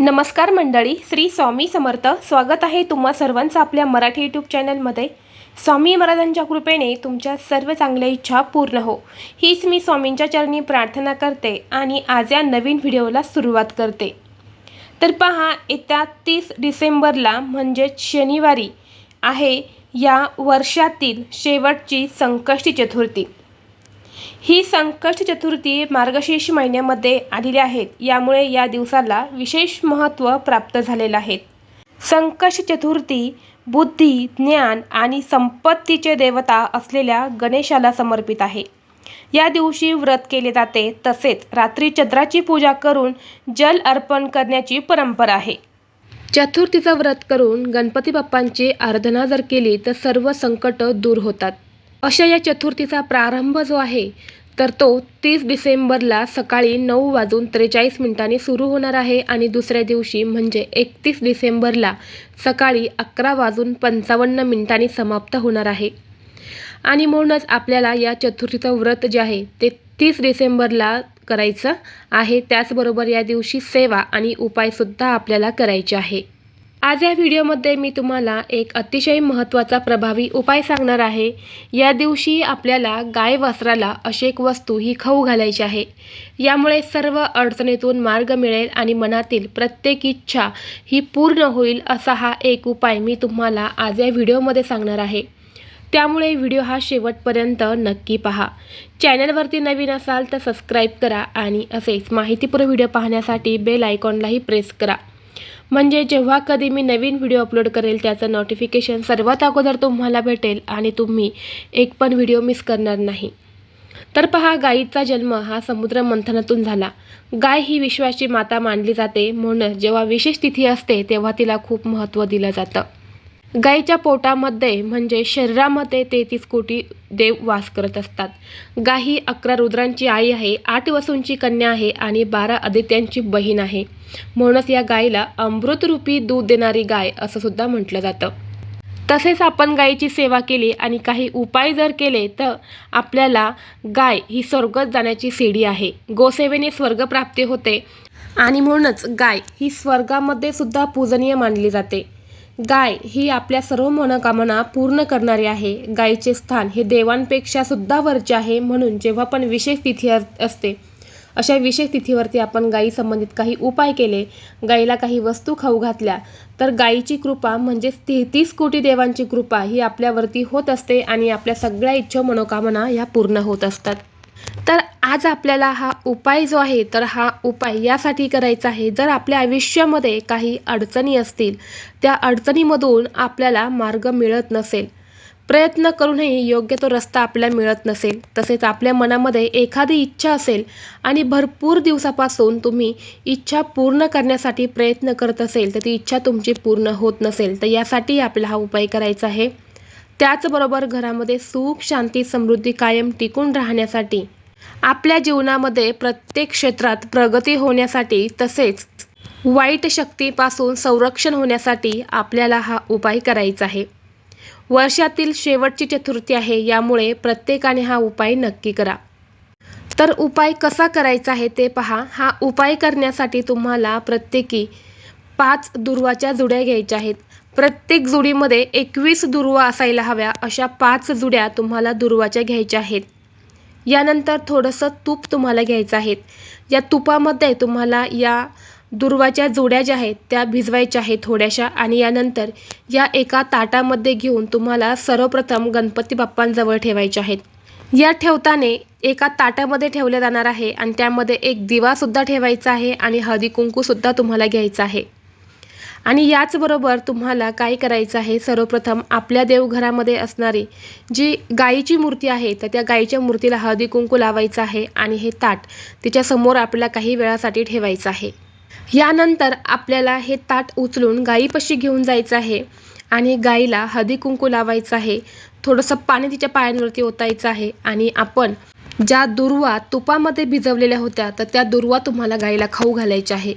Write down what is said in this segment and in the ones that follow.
नमस्कार मंडळी श्री स्वामी समर्थ. स्वागत आहे तुम्हा सर्वांचं आपल्या मराठी यूट्यूब चॅनलमध्ये. स्वामी महाराजांच्या कृपेने तुमच्या सर्व चांगल्या इच्छा पूर्ण हो. हीच मी स्वामींच्या चरणी प्रार्थना करते आणि आज या नवीन व्हिडिओला सुरुवात करते. तर पहा येत्या तीस डिसेंबरला म्हणजेच शनिवारी आहे या वर्षातील शेवटची संकष्टी चतुर्थी. ही संकष्ट चतुर्थी मार्गशीर्ष महिन्यामध्ये आलेली आहेत. यामुळे या दिवसाला विशेष महत्त्व प्राप्त झालेलं आहे. संकष्ट चतुर्थी बुद्धी ज्ञान आणि संपत्तीचे देवता असलेल्या गणेशाला समर्पित आहे. या दिवशी व्रत केले जाते. तसेच रात्री चंद्राची पूजा करून जल अर्पण करण्याची परंपरा आहे. चतुर्थीचं व्रत करून गणपती बाप्पांची आराधना जर केली तर सर्व संकट दूर होतात. अशा या चतुर्थीचा प्रारंभ जो आहे तर तो तीस डिसेंबरला सकाळी नऊ वाजून त्रेचाळीस मिनिटांनी सुरू होणार आहे आणि दुसऱ्या दिवशी म्हणजे एकतीस डिसेंबरला सकाळी अकरा वाजून पंचावन्न मिनिटांनी समाप्त होणार आहे. आणि म्हणूनच आपल्याला या चतुर्थीचं व्रत जे आहे ते तीस डिसेंबरला करायचं आहे. त्याचबरोबर या दिवशी सेवा आणि उपायसुद्धा आपल्याला करायचे आहे. आज या व्हिडिओमध्ये मी तुम्हाला एक अतिशय महत्त्वाचा प्रभावी उपाय सांगणार आहे. या दिवशी आपल्याला गाय वासराला अशेक वस्तू ही खाऊ घालायची आहे. यामुळे सर्व अडचणीतून मार्ग मिळेल आणि मनातील प्रत्येक इच्छा ही पूर्ण होईल असा हा एक उपाय मी तुम्हाला आज या व्हिडिओमध्ये सांगणार आहे. त्यामुळे व्हिडिओ हा शेवटपर्यंत नक्की पहा. चॅनलवरती नवीन असाल तर सबस्क्राईब करा आणि असेच माहितीपूर्ण व्हिडिओ पाहण्यासाठी बेल आयकॉनलाही प्रेस करा. म्हणजे जेव्हा कधी मी नवीन व्हिडिओ अपलोड करेल त्याचं नोटिफिकेशन सर्वात अगोदर तुम्हाला भेटेल आणि तुम्ही एक पण व्हिडिओ मिस करणार नाही. तर पहा गायीचा जन्म हा समुद्र मंथनातून झाला. गाय ही विश्वाची माता मानली जाते. म्हणून जेव्हा विशेष तिथी असते तेव्हा तिला खूप महत्त्व दिलं जातं. गायीच्या पोटामध्ये म्हणजे शरीरामध्ये तेहतीस कोटी देव वास करत असतात. गाय ही अकरा रुद्रांची आई आहे आठ वसूंची कन्या आहे आणि बारा आदित्यांची बहीण आहे. म्हणूनच या गायीला अमृतरूपी दूध देणारी गाय असं सुद्धा म्हटलं जातं. तसेच आपण गायीची सेवा केली आणि काही उपाय जर केले तर आपल्याला गाय ही स्वर्गत जाण्याची सीडी आहे. गोसेवेने स्वर्गप्राप्ती होते आणि म्हणूनच गाय ही स्वर्गामध्ये सुद्धा पूजनीय मानली जाते. गाय ही आपल्या सर्व मनोकामना पूर्ण करणारी आहे. गायीचे स्थान हे देवांपेक्षा सुद्धा वरचे आहे म्हणून जेव्हा पण विशेष तिथी असते अशा विशेष तिथीवरती आपण गायी संबंधित काही उपाय केले. गायीला काही वस्तू खाऊ घातल्या तर गायीची कृपा म्हणजेच तेहतीस कोटी देवांची कृपा ही आपल्यावरती होत असते आणि आपल्या सगळ्या इच्छा मनोकामना ह्या पूर्ण होत असतात. तर आज आपल्याला हा उपाय जो आहे तर हा उपाय यासाठी करायचा आहे. जर आपल्या आयुष्यामध्ये काही अडचणी असतील त्या अडचणीमधून आपल्याला मार्ग मिळत नसेल प्रयत्न करूनही योग्य तो रस्ता आपल्याला मिळत नसेल तसेच आपल्या मनामध्ये एखादी इच्छा असेल आणि भरपूर दिवसापासून तुम्ही इच्छा पूर्ण करण्यासाठी प्रयत्न करत असेल तर ती इच्छा तुमची पूर्ण होत नसेल तर यासाठी आपल्याला हा उपाय करायचा आहे. त्याचबरोबर घरामध्ये सुख शांती समृद्धी कायम टिकून राहण्यासाठी आपल्या जीवनामध्ये प्रत्येक क्षेत्रात प्रगती होण्यासाठी तसेच वाईट शक्तीपासून संरक्षण होण्यासाठी आपल्याला हा उपाय करायचा आहे. वर्षातील शेवटची चतुर्थी आहे यामुळे प्रत्येकाने हा उपाय नक्की करा. तर उपाय कसा करायचा आहे ते पहा. हा उपाय करण्यासाठी तुम्हाला प्रत्येकी पाच दुर्वाच्या जुड्या घ्यायच्या आहेत. प्रत्येक जुडीमध्ये एकवीस दुर्वा असायला हव्या अशा पाच जुड्या तुम्हाला दुर्वाच्या घ्यायच्या आहेत. यानंतर थोडंसं तूप तुम्हाला घ्यायचं आहे. या तुपामध्ये तुम्हाला या दुर्वाच्या जोड्या ज्या आहेत त्या भिजवायच्या आहेत थोड्याशा आणि यानंतर या एका ताटामध्ये घेऊन तुम्हाला सर्वप्रथम गणपती बाप्पांजवळ ठेवायच्या आहेत. या ठेवताना एका ताटामध्ये ठेवल्या जाणार आहे आणि त्यामध्ये एक दिवासुद्धा ठेवायचा आहे आणि हळदी कुंकूसुद्धा तुम्हाला घ्यायचा आहे. आणि याचबरोबर तुम्हाला काय करायचं आहे? सर्वप्रथम आपल्या देवघरामध्ये असणारी जी गायीची मूर्ती आहे तर त्या गायीच्या मूर्तीला हळदी कुंकू लावायचं आहे आणि हे ताट तिच्यासमोर आपल्याला काही वेळासाठी ठेवायचं आहे. यानंतर आपल्याला हे ताट उचलून गायीपाशी घेऊन जायचं आहे आणि गाईला हळदी कुंकू लावायचं आहे. थोडंसं पाणी तिच्या पायांवरती ओतायचं आहे आणि आपण ज्या दुर्वा तुपामध्ये भिजवलेल्या होत्या तर त्या दुर्वा तुम्हाला गाईला खाऊ घालायच्या आहे.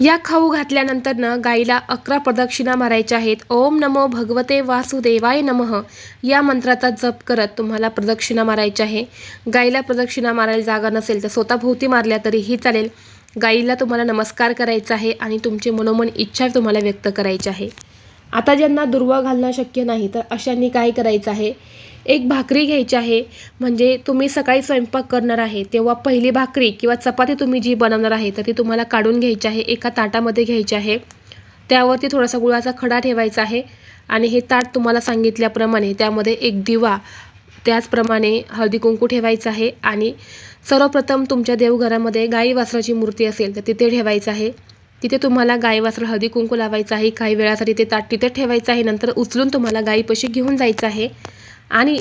या खाऊ घातल्यानंतर ना गाईला अकरा प्रदक्षिणा मारायच्या आहेत. ओम नमो भगवते वासुदेवाय नमः. या मंत्राचा जप करत तुम्हाला प्रदक्षिणा मारायची आहे. गाईला प्रदक्षिणा मारायला जागा नसेल तर स्वतःभोवती मारल्या तरीही चालेल. गाईला तुम्हाला नमस्कार करायचा आहे आणि तुमची मनोमन इच्छा तुम्हाला व्यक्त करायची आहे. आता ज्यांना दुर्वा घालणं शक्य नाही तर अशांनी काय करायचं आहे? एक भाकरी घ्यायची आहे. म्हणजे तुम्ही सकाळी स्वयंपाक करणार आहे तेव्हा पहिली भाकरी किंवा चपाती तुम्ही जी बनवणार आहे तर ती तुम्हाला काढून घ्यायची आहे एका ताटामध्ये घ्यायची आहे. त्यावरती थोडासा गुळाचा खडा ठेवायचा आहे आणि हे ताट तुम्हाला सांगितल्याप्रमाणे त्यामध्ये एक दिवा त्याचप्रमाणे हळदी कुंकू ठेवायचं आहे आणि सर्वप्रथम तुमच्या देवघरामध्ये गाई वासराची मूर्ती असेल तर तिथे ठेवायचं आहे. तिथे तुम्हाला गाई वासर हळदी कुंकू लावायचं आहे काही वेळासाठी ते ताट तिथे ठेवायचं आहे नंतर उचलून तुम्हाला गाईपाशी घेऊन जायचं आहे. आणि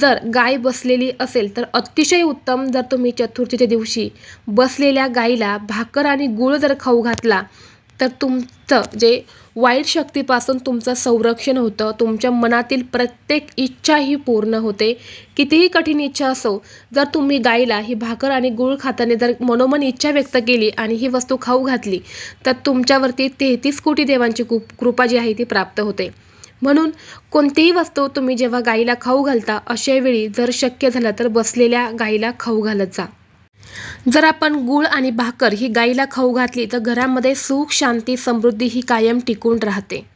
जर गाय बसलेली असेल तर अतिशय उत्तम जर तुम्ही चतुर्थीच्या दिवशी बसलेल्या गाईला भाकर आणि गूळ जर खाऊ घातला तर तुमचं जे वाईट शक्तीपासून तुमचं संरक्षण होतं तुमच्या मनातील प्रत्येक इच्छा ही पूर्ण होते. कितीही कठीण इच्छा असो जर तुम्ही गाईला ही भाकर आणि गूळ खाताने जर मनोमन इच्छा व्यक्त केली आणि ही वस्तू खाऊ घातली तर तुमच्यावरती तेहतीस कोटी देवांची कृपा जी आहे ती प्राप्त होते. म्हणून कोणतीही वस्तू तुम्ही जेव्हा गाईला खाऊ घालता अशा वेळी जर शक्य झालं तर बसलेल्या गाईला खाऊ घालत जा. जर आपण गूळ आणि भाकर ही गाईला खाऊ घातली तर घरामध्ये सुख शांती समृद्धी ही कायम टिकून राहते.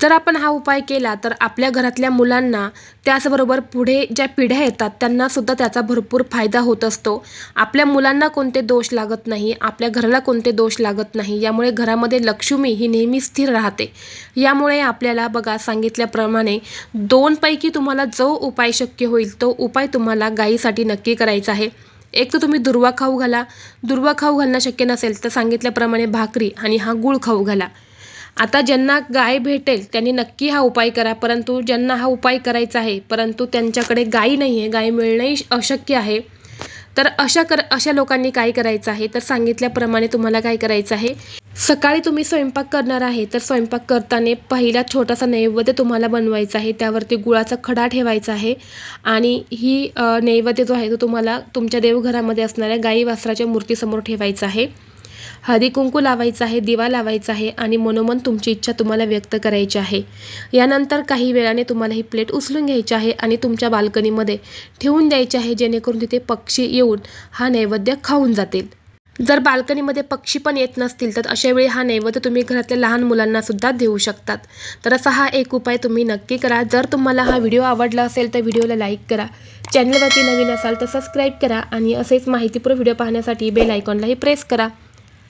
जर आपण हा उपाय केला तर आपल्या घरातल्या मुलांना त्याचबरोबर पुढे ज्या पिढ्या येतात त्यांनासुद्धा त्याचा भरपूर फायदा होत असतो. आपल्या मुलांना कोणते दोष लागत नाही आपल्या घराला कोणते दोष लागत नाही यामुळे घरामध्ये लक्ष्मी ही नेहमी स्थिर राहते. यामुळे आपल्याला बघा सांगितल्याप्रमाणे दोनपैकी तुम्हाला जो उपाय शक्य होईल तो उपाय तुम्हाला गायीसाठी नक्की करायचा आहे. एक तर तुम्ही दुर्वा खाऊ घाला. दुर्वा खाऊ घालणं शक्य नसेल तर सांगितल्याप्रमाणे भाकरी आणि हा गूळ खाऊ घाला. आता ज्यांना गाय भेटेल त्यांनी नक्की हा उपाय करा. परंतु ज्यांना हा उपाय करायचा आहे परंतु त्यांच्याकडे गाय नाही आहे गाय मिळणंही अशक्य आहे. तर अशा कर अशा लोकांनी काय करायचं आहे? तर सांगितल्याप्रमाणे तुम्हाला काय करायचं आहे? सकाळी तुम्ही स्वयंपाक करणार आहे तर स्वयंपाक करताना पहिला छोटासा नैवेद्य तुम्हाला बनवायचा आहे. त्यावरती गुळाचा खडा ठेवायचा आहे. आणि ही नैवेद्य जो आहे तो तुम्हाला तुमच्या देवघरामध्ये असणाऱ्या गाई वासराच्या मूर्तीसमोर ठेवायचा आहे. हरिकुंकू लावायचं आहे दिवा लावायचा आहे आणि मनोमन तुमची इच्छा तुम्हाला व्यक्त करायची आहे. यानंतर काही वेळाने तुम्हाला ही प्लेट उचलून घ्यायची आहे आणि तुमच्या बाल्कनीमध्ये ठेवून द्यायची आहे जेणेकरून तिथे पक्षी येऊन हा नैवेद्य खाऊन जातील. जर बाल्कनीमध्ये पक्षी पण येत नसतील तर अशा वेळी हा नैवेद्य तुम्ही घरातल्या लहान मुलांना सुद्धा देऊ शकतात. तर असा हा एक उपाय तुम्ही नक्की करा. जर तुम्हाला हा व्हिडिओ आवडला असेल तर व्हिडिओला लाईक करा. चॅनलवरती नवीन असाल तर सबस्क्राईब करा आणि असेच माहितीपूर्ण व्हिडिओ पाहण्यासाठी बेल आयकॉनलाही प्रेस करा.